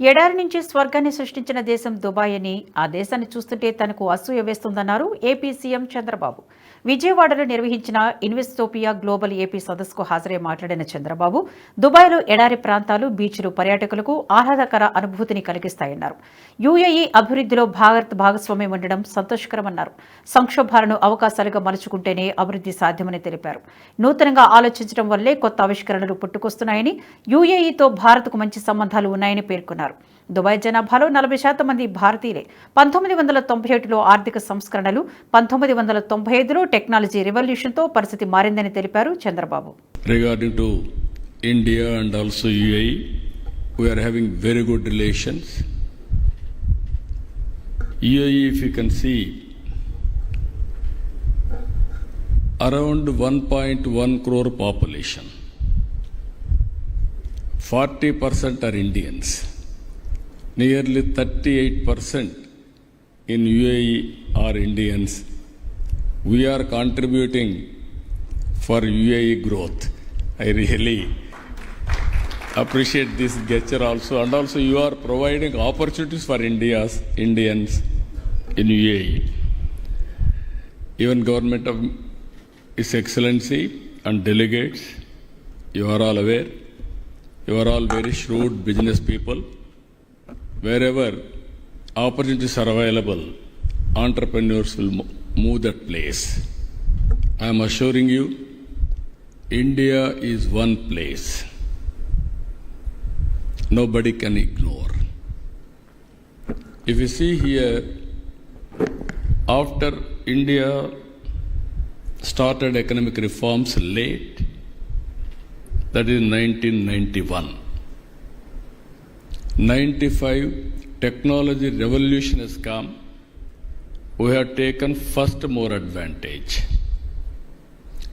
ఎడారి నుంచి స్వర్గాన్ని సృష్టించిన దేశం దుబాయ్ అని ఆ దేశాన్ని చూస్తుంటే తనకు అసూయ వేస్తుందన్నారు ఏపీ సీఎం చంద్రబాబు. విజయవాడలో నిర్వహించిన ఇన్వెస్టోపియా గ్లోబల్ ఏపీ సదస్సుకు హాజరై మాట్లాడిన చంద్రబాబు దుబాయ్లో ఎడారి ప్రాంతాలు బీచ్లు పర్యాటకులకు ఆహ్లాదకర అనుభూతిని కలిగిస్తాయన్నారు. యుఏఈ అభివృద్ధిలో భారత్ భాగస్వామ్యం ఉండడం సంతోషకరమన్నారు. సంక్షోభాలను అవకాశాలుగా మలుచుకుంటేనే అభివృద్ధి సాధ్యమని తెలిపారు. నూతనంగా ఆలోచించడం వల్లే కొత్త ఆవిష్కరణలు పుట్టుకొస్తున్నాయని యుఏఈతో భారత్కు మంచి సంబంధాలు ఉన్నాయని పేర్కొన్నారు. దుబాయ్ జనాభాలో నలభై శాతం మంది భారతీయులే. పంతొమ్మిది వందల తొంభై ఏడులో ఆర్థిక సంస్కరణలు పంతొమ్మిది వందల తొంభై ఐదులో టెక్నాలజీ రివల్యూషన్తో పరిస్థితి మారిందని తెలిపారు Chandrababu. Regarding to India and also UAE we are having very good relations UAE if you can see around one point one crore population forty percent are Indians Nearly 38% in UAE are Indians. We are contributing for UAE growth. I really appreciate this gesture also, and also you are providing opportunities for India's Indians in UAE. Even government of His Excellency and delegates, you are all aware. You are all very shrewd business people. Wherever opportunities are available, entrepreneurs will move that place. I am assuring you, India is one place. Nobody can ignore. If you see here, after India started economic reforms late, that is 1991. 95 technology revolution has come. We have taken first more advantage.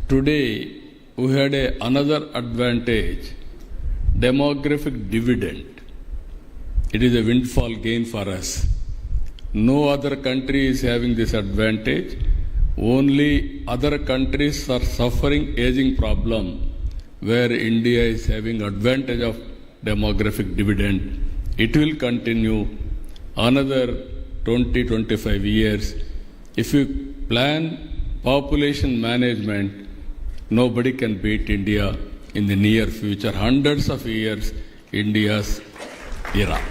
Today, we had a, another advantage demographic dividend. It is a windfall gain for us. No other country is having this advantage. Only other countries are suffering aging problem where India is having advantage of demographic dividend. It will continue another 20 25 years. If you plan population management, nobody can beat India in the near future. Hundreds of years, India's era.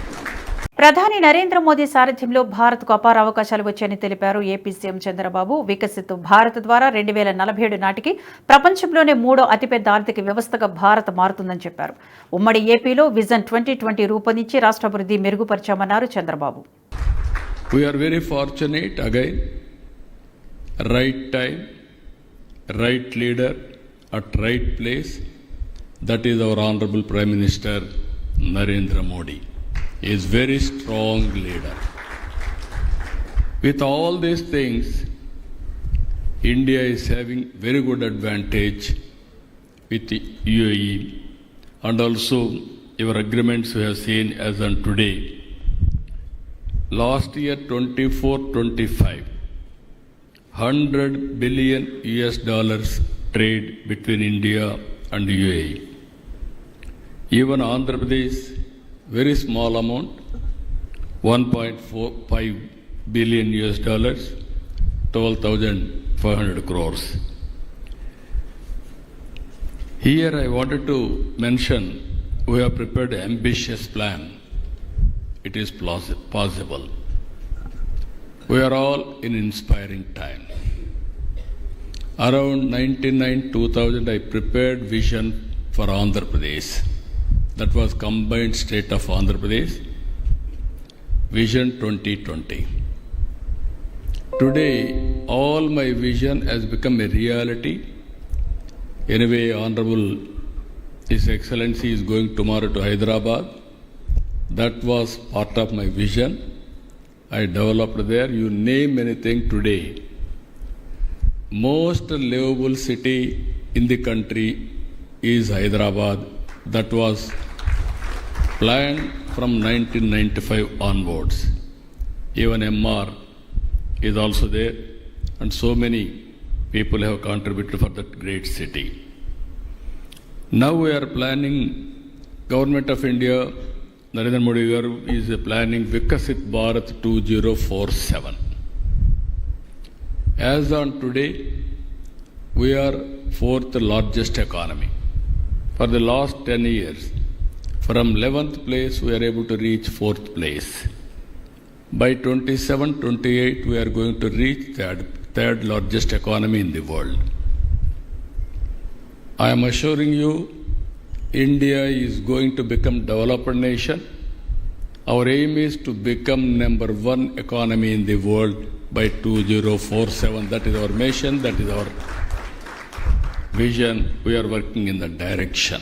ప్రధాని నరేంద్ర మోదీ సారథ్యంలో భారత్కు అపార అవకాశాలు వచ్చాయని తెలిపారు AP CM Chandrababu Viksit Bharat ద్వారా రెండు వేల నలభై ఏడు నాటికి ప్రపంచంలోనే మూడో అతిపెద్ద ఆర్థిక వ్యవస్థగా భారత్ మారుతుందని చెప్పారు ఉమ్మడి ఏపీలో విజన్ ట్వంటీ ట్వంటీ రూపొందించి రాష్ట్రాభివృద్ధి మెరుగుపరిచామన్నారు Chandrababu We are very fortunate again. Right time, right leader at right place. That is our Honorable Prime Minister Narendra is very strong leader. With all these things, India is having very good advantage with the UAE and also your agreements we have seen as on today last year 24 25 100 billion us dollars trade between india and uae even andhra pradesh very small amount 1.45 billion us dollars 12500 crores here i wanted to mention we have prepared an ambitious plan it is possible. We are all in inspiring time. Around 99 2000, I prepared vision for Andhra Pradesh. That was combined state of Andhra Pradesh, Vision 2020. Today, all my vision has become a reality. Anyway, Honorable His Excellency is going tomorrow to Hyderabad. That was part of my vision. I developed there. You name anything today. Most livable city in the country is Hyderabad. That was planned from 1995 onwards. Even MR is also there, and so many people have contributed for that great city. Now we are planning, Government of India Narendra Modi is planning Vikasit Bharat 2047. As on today, we are fourth largest economy. For the last 10 years, from 11th place, we are able to reach fourth place. By 27, 28, we are going to reach third, third largest economy in the world. I am assuring you, India is going to become developed nation. Our aim is to become number one economy in the world by 2047. That is our mission. That is our vision. We are working in that direction.